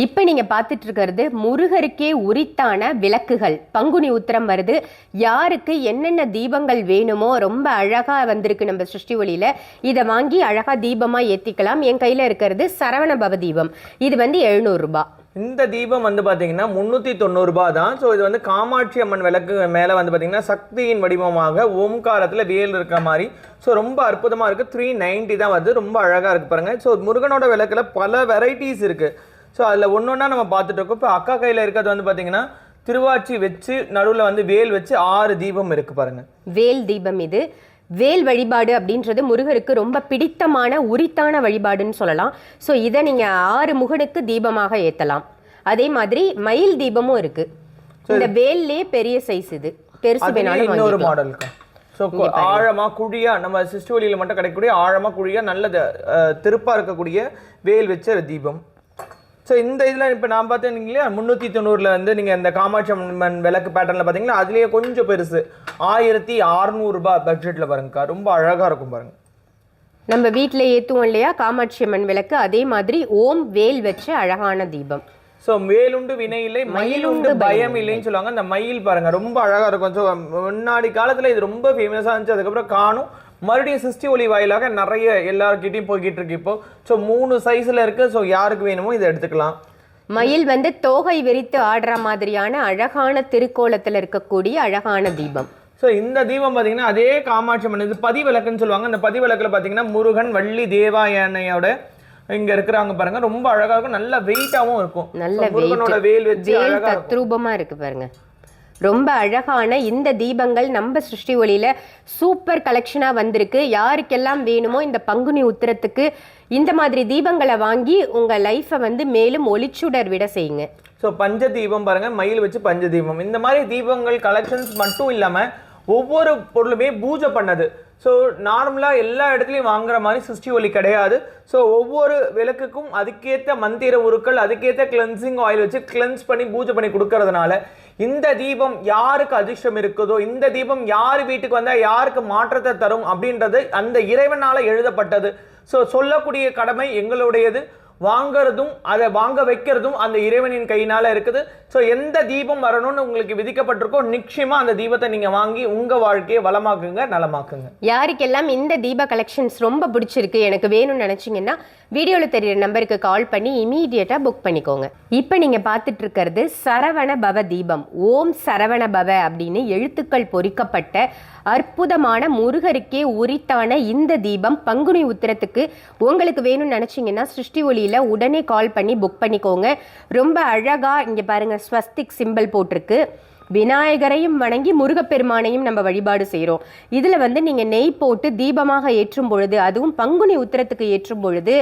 இப்போ நீங்கள் பார்த்துட்டு இருக்கிறது முருகருக்கே உரித்தான விளக்குகள். பங்குனி உத்திரம் வருது. யாருக்கு என்னென்ன தீபங்கள் வேணுமோ ரொம்ப அழகாக வந்திருக்கு நம்ம சிருஷ்டி ஒளியில். இதை வாங்கி அழகாக தீபமாக ஏற்றிக்கலாம் என் கையில் இருக்கிறது சரவண பவ தீபம். இது வந்து எழுநூறுபா. இந்த தீபம் வந்து பார்த்தீங்கன்னா முந்நூற்றி தொண்ணூறுபா தான். ஸோ இது வந்து காமாட்சி அம்மன் விளக்கு மேலே வந்து பார்த்தீங்கன்னா சக்தியின் வடிவமாக ஓம்காரத்தில் வேல் இருக்கிற மாதிரி. ஸோ ரொம்ப அற்புதமாக இருக்குது த்ரீ நைன்ட்டி தான் வருது. ரொம்ப அழகாக இருக்குது பாருங்கள் ஸோ முருகனோட விளக்கில் பல வெரைட்டிஸ் இருக்குது ஸோ அதில் ஒன்று ஒன்றா நம்ம பார்த்துட்டு இருக்கோம் இப்போ அக்கா கையில் இருக்கிறது வந்து பார்த்தீங்கன்னா திருவாச்சி வச்சு நடுவில் வந்து வேல் வச்சு ஆறு தீபம் இருக்குது பாருங்கள் வேல் தீபம் இது. வேல் வழிபாடு அப்படின்றது முருகருக்கு ரொம்ப பிடித்தமான உரித்தான வழிபாடுன்னு சொல்லலாம். ஸோ இதை நீங்கள் ஆறு முகனுக்கு தீபமாக ஏற்றலாம் அதே மாதிரி மயில் தீபமும் இருக்கு. இந்த வேல்லே பெரிய சைஸ் இது. பெருசு வேணாலும் இன்னொரு. மாடலுக்கு ஸோ ஆழமா குழியா நம்ம சிஸ்டோலியில் மட்டும் கிடைக்கக்கூடிய ஆழமா குழியா நல்ல திருப்பா இருக்கக்கூடிய வேல் வச்ச தீபம். ஸோ இந்த இதில் இப்போ நான் பார்த்தேன் இல்லையா முந்நூற்றி தொண்ணூறில் வந்து நீங்கள் இந்த காமாட்சி அம்மன் விளக்கு பேட்டர்னில் பார்த்தீங்கன்னா அதுலேயே கொஞ்சம் பெருசு. ஆயிரத்தி அறநூறுபா பட்ஜெட்டில் பாருங்கக்கா ரொம்ப அழகாக இருக்கும் பாருங்க. நம்ம வீட்டில் ஏற்றுவோம் இல்லையா காமாட்சி அம்மன் விளக்கு? அதே மாதிரி ஓம் வேல் வச்ச அழகான தீபம். ஸோ மேலுண்டு வினை இல்லை மயிலுண்டு பயம் இல்லைன்னு சொல்லுவாங்க. அந்த மயில் பாருங்க ரொம்ப அழகா இருக்கும். ஸோ முன்னாடி காலத்துல இது ரொம்ப ஃபேமஸாக இருந்துச்சு. அதுக்கப்புறம் காணும். மறுபடியும் சிஸ்டி ஒளி வாயிலாக நிறைய எல்லார்கிட்டயும் போய்கிட்டு இருக்கு இப்போ. ஸோ மூணு சைஸ்ல இருக்கு. ஸோ யாருக்கு வேணுமோ இதை எடுத்துக்கலாம். மயில் வந்து தோகை விரித்து ஆடுற மாதிரியான அழகான திருக்கோலத்தில் இருக்கக்கூடிய அழகான தீபம். ஸோ இந்த தீபம் பார்த்தீங்கன்னா அதே காமாட்சி அம்மன் இது பதிவிளக்குன்னு சொல்லுவாங்க. அந்த பதிவிளக்குல பார்த்தீங்கன்னா முருகன் வள்ளி தேவாயனையோட இங்க இருக்கிறாங்க பாருங்க. ரொம்ப அழகா இருக்கும். நல்ல வெயிட்டாவும் இருக்கும். நல்ல முருகனோட. வேல் வச்சு வேல் அழகா இருக்கும். தத்ரூபமா இருக்கு பாருங்க. ரொம்ப அழகான இந்த தீபங்கள் நம்ம சிருஷ்டி ஒளியில் சூப்பர் கலெக்ஷனாக வந்திருக்கு. யாருக்கெல்லாம் வேணுமோ இந்த பங்குனி உத்திரத்துக்கு இந்த மாதிரி தீபங்களை வாங்கி உங்கள் லைஃப்பை வந்து மேலும் ஒளிச்சுடர் விட செய்யுங்க. ஸோ பஞ்ச தீபம் பாருங்கள் மயில் வச்சு பஞ்ச தீபம். இந்த மாதிரி தீபங்கள் கலெக்ஷன்ஸ் மட்டும் இல்லாமல் ஒவ்வொரு பொருளுமே பூஜை பண்ணது. ஸோ நார்மலாக எல்லா இடத்துலையும் வாங்குற மாதிரி சிருஷ்டி ஒலி கிடையாது. ஸோ ஒவ்வொரு விளக்குக்கும் அதுக்கேற்ற மந்திர உருக்கள் அதுக்கேற்ற கிளென்சிங் ஆயில் வச்சு கிளென்ஸ் பண்ணி பூஜை பண்ணி கொடுக்கறதுனால இந்த தீபம் யாருக்கு அதிர்ஷ்டம் இருக்குதோ இந்த தீபம் யார் வீட்டுக்கு வந்தால் யாருக்கு மாற்றத்தை தரும் அப்படின்றது அந்த இறைவனால் எழுதப்பட்டது. ஸோ சொல்லக்கூடிய கடமை எங்களுடையது. வாங்குறதும் அதை வாங்க வைக்கிறதும் அந்த இறைவனின் கையினால் இருக்குது. ஸோ எந்த தீபம் வரணும்னு உங்களுக்கு விதிக்கப்பட்டிருக்கோ நிச்சயமா அந்த தீபத்தை நீங்க வாங்கி உங்க வாழ்க்கையை வளமாக்குங்க நலமாக்குங்க. யாருக்கெல்லாம் இந்த தீப கலெக்ஷன்ஸ் ரொம்ப பிடிச்சிருக்கு எனக்கு வேணும்னு நினச்சிங்கன்னா வீடியோவில் தெரியுற நம்பருக்கு கால் பண்ணி இமீடியட்டாக புக் பண்ணிக்கோங்க. இப்போ நீங்கள் பார்த்துட்டு இருக்கிறது சரவண பவ தீபம். ஓம் சரவண பவ அப்படின்னு எழுத்துக்கள் பொறிக்கப்பட்ட அற்புதமான முருகருக்கே உரித்தான இந்த தீபம் பங்குனி உத்திரத்துக்கு உங்களுக்கு வேணும்னு நினச்சிங்கன்னா சிருஷ்டி ஒளியில் உடனே கால் பண்ணி புக் பண்ணிக்கோங்க. ரொம்ப அழகாக இங்கே பாருங்கள் ஸ்வஸ்திக் சிம்பிள் போட்டிருக்கு. விநாயகரையும் வணங்கி முருகப்பெருமானையும் நம்ம வழிபாடு செய்கிறோம் இதில் வந்து நீங்கள் நெய் போட்டு தீபமாக ஏற்றும் பொழுது அதுவும் பங்குனி உத்திரத்துக்கு ஏற்றும் பொழுது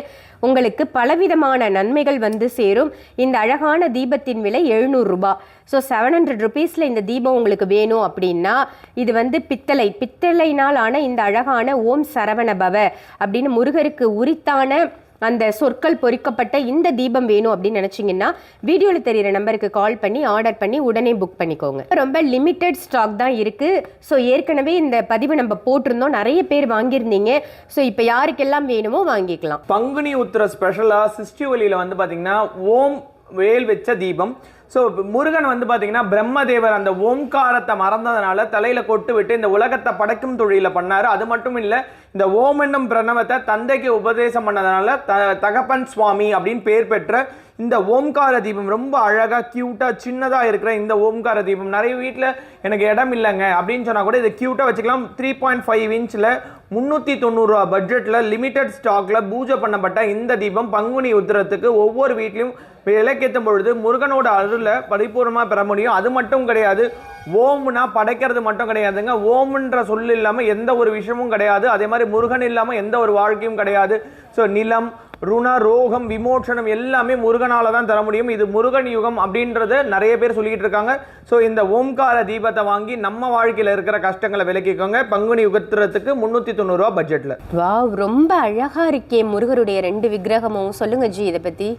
உங்களுக்கு பலவிதமான நன்மைகள் வந்து சேரும். இந்த அழகான தீபத்தின் விலை எழுநூறுபா ஸோ செவன் ஹண்ட்ரட் ருபீஸில் இந்த தீபம் உங்களுக்கு வேணும் அப்படின்னா இது வந்து பித்தளை பித்தளையினால் ஆன இந்த அழகான ஓம் சரவண பவ அப்படின்னு முருகருக்கு உரித்தான அந்த சொற்கள் பொறிக்கப்பட்ட இந்த தீபம் வேணும் அப்படின்னு நினச்சிங்கன்னா வீடியோவில் தெரியிற நம்பருக்கு கால் பண்ணி ஆர்டர் பண்ணி உடனே புக் பண்ணிக்கோங்க. ரொம்ப லிமிட்டட் ஸ்டாக் தான் இருக்குது ஸோ ஏற்கனவே இந்த பதிவு நம்ம போட்டிருந்தோம். நிறைய பேர் வாங்கியிருந்தீங்க. ஸோ இப்போ யாருக்கெல்லாம் வேணுமோ வாங்கிக்கலாம். பங்குனி உத்திர ஸ்பெஷலாக சிஸ்டி ஒலியில் வந்து பார்த்தீங்கன்னா ஓம் வேல் வச்ச தீபம். ஸோ முருகன் வந்து பார்த்தீங்கன்னா பிரம்மதேவர் அந்த ஓம்காரத்தை மறந்ததுனால தலையில் கொட்டு விட்டு இந்த உலகத்தை படைக்கும் தொழிலில் பண்ணார். அது மட்டும் இல்லை இந்த ஓம் என்னும் பிரணவத்தை தந்தைக்கு உபதேசம் பண்ணதுனால த தகப்பன் சுவாமி அப்படின்னு பேர் பெற்ற இந்த ஓம்கார தீபம் ரொம்ப அழகாக க்யூட்டாக சின்னதாக இருக்கிற இந்த ஓம்கார தீபம். நிறைய வீட்டில் எனக்கு இடம் இல்லைங்க அப்படின்னு சொன்னால் கூட இதை க்யூட்டாக வச்சுக்கலாம். த்ரீ பாயிண்ட் ஃபைவ் இன்ச்சில் முந்நூற்றி தொண்ணூறுரூவா பட்ஜெட்டில் லிமிடெட் ஸ்டாக்கில் பூஜை பண்ணப்பட்ட இந்த தீபம் பங்குனி உத்திரத்துக்கு ஒவ்வொரு வீட்லேயும் இலக்கியத்தும் பொழுது முருகனோட அருளை பரிபூர்ணமாக பெற முடியும். அது மட்டும் கிடையாது ஓம்னா படைக்கிறது மட்டும் கிடையாதுங்க. ஓம்ன்ற சொல் இல்லாமல் எந்த ஒரு விஷயமும் கிடையாது. அதே மாதிரி முருகன் இல்லாமல் எந்த ஒரு வாழ்க்கையும் கிடையாது. ஸோ நிலம் ருண ரோகம் விமோச்சனம் எல்லாமே முருகனால் தான் தர முடியும். இது முருகன் யுகம் அப்படின்றத நிறைய பேர் சொல்லிக்கிட்டு இருக்காங்க. ஸோ இந்த ஓம்கார தீபத்தை வாங்கி நம்ம வாழ்க்கையில் இருக்கிற கஷ்டங்களை விலக்கிக்கோங்க. பங்குனி யுகத்துறதுக்கு முந்நூற்றி தொண்ணூறுரூவா பட்ஜெட்டில் வாவ் ரொம்ப அழகாக இருக்கே முருகருடைய ரெண்டு விக்கிரகமும். சொல்லுங்க ஜி இதை பற்றி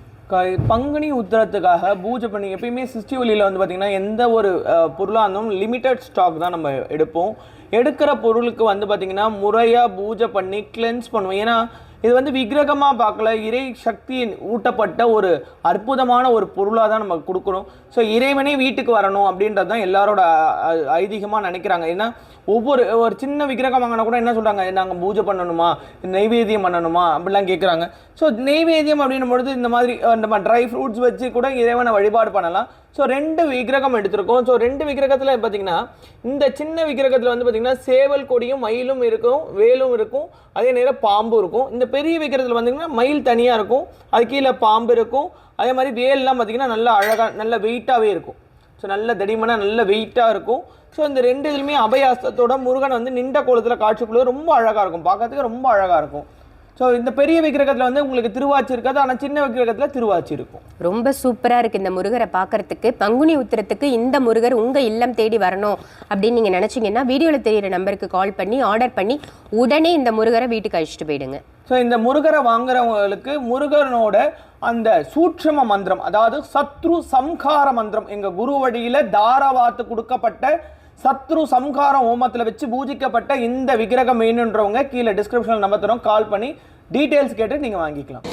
பங்குனி உத்தரத்துக்காக பூஜை பண்ணி எப்பயுமே சிஸ்டி ஒலியில் வந்து பார்த்தீங்கன்னா எந்த ஒரு பொருளாக இருந்தாலும் லிமிட்டட் ஸ்டாக் தான் நம்ம எடுப்போம். எடுக்கிற பொருளுக்கு வந்து பார்த்தீங்கன்னா முறையாக பூஜை பண்ணி கிளென்ஸ் பண்ணுவோம். ஏன்னா இது வந்து விக்கிரகமாக பார்க்கல. இறை சக்தியின் ஊட்டப்பட்ட ஒரு அற்புதமான ஒரு பொருளாக தான் நம்ம கொடுக்குறோம் ஸோ இறைவனே வீட்டுக்கு வரணும் அப்படின்றது தான் எல்லாரோட ஐதீகமாக நினைக்கிறாங்க. ஏன்னா ஒவ்வொரு ஒரு சின்ன விக்கிரகம் வாங்கினா கூட என்ன சொல்கிறாங்க நாங்கள் பூஜை பண்ணணுமா? நெய்வேத்தியம் பண்ணணுமா? அப்படிலாம் கேட்குறாங்க ஸோ நெய்வேத்தியம் அப்படின்னும் பொழுது இந்த மாதிரி நம்ம ட்ரை ஃப்ரூட்ஸ் வச்சு கூட இறைவனை வழிபாடு பண்ணலாம். ஸோ ரெண்டு விக்கிரகம் எடுத்திருக்கோம். ஸோ ரெண்டு விக்கிரகத்தில் பார்த்தீங்கன்னா இந்த சின்ன விக்கிரகத்தில் வந்து பார்த்தீங்கன்னா சேவல் கொடியும் மயிலும் இருக்கும் வேலும் இருக்கும். அதே நேரம் பாம்பும் இருக்கும். இந்த பெரிய விக்கிரகத்தில் பார்த்தீங்கன்னா மயில் தனியாக இருக்கும். அது கீழே பாம்பு இருக்கும். அதே மாதிரி வேல்லாம் பார்த்தீங்கன்னா நல்லா அழகாக நல்ல வெயிட்டாகவே இருக்கும். ஸோ நல்ல தடிமனாக நல்ல வெயிட்டாக இருக்கும். ஸோ இந்த ரெண்டு இதுலையுமே அபயாஸ்தத்தோட முருகன் வந்து நின்ற கோலத்தில் காட்சிக்குள்ளே ரொம்ப அழகாக இருக்கும். பார்க்கறதுக்கு ரொம்ப அழகாக இருக்கும். ஸோ இந்த பெரிய விக்கிரகத்தில் வந்து உங்களுக்கு திருவாச்சி இருக்காது ஆனால் சின்ன விக்கிரகத்தில் திருவாச்சி இருக்கும். ரொம்ப சூப்பரா இருக்கு இந்த முருகரை பார்க்கறதுக்கு. பங்குனி உத்திரத்துக்கு இந்த முருகர் உங்க இல்லம் தேடி வரணும் அப்படின்னு நீங்க நினைச்சீங்கன்னா வீடியோல தெரியுற நம்பருக்கு கால் பண்ணி ஆர்டர் பண்ணி உடனே இந்த முருகரை வீட்டுக்கு அழைச்சிட்டு போயிடுங்க. ஸோ இந்த முருகரை வாங்குறவங்களுக்கு முருகனோட அந்த சூட்சும மந்திரம் அதாவது சத்ரு சம்கார மந்திரம் எங்க குரு வழியில தாரவாத்து கொடுக்கப்பட்ட சத்ரு சம்காரம் ஹோமத்தில் வச்சு பூஜிக்கப்பட்ட இந்த விக்கிரகம் வேணுன்றவங்க கீழே டிஸ்கிரிப்ஷனில் நம்பர் தரோம். கால் பண்ணி டீட்டெயில்ஸ் கேட்டு நீங்கள் வாங்கிக்கலாம்.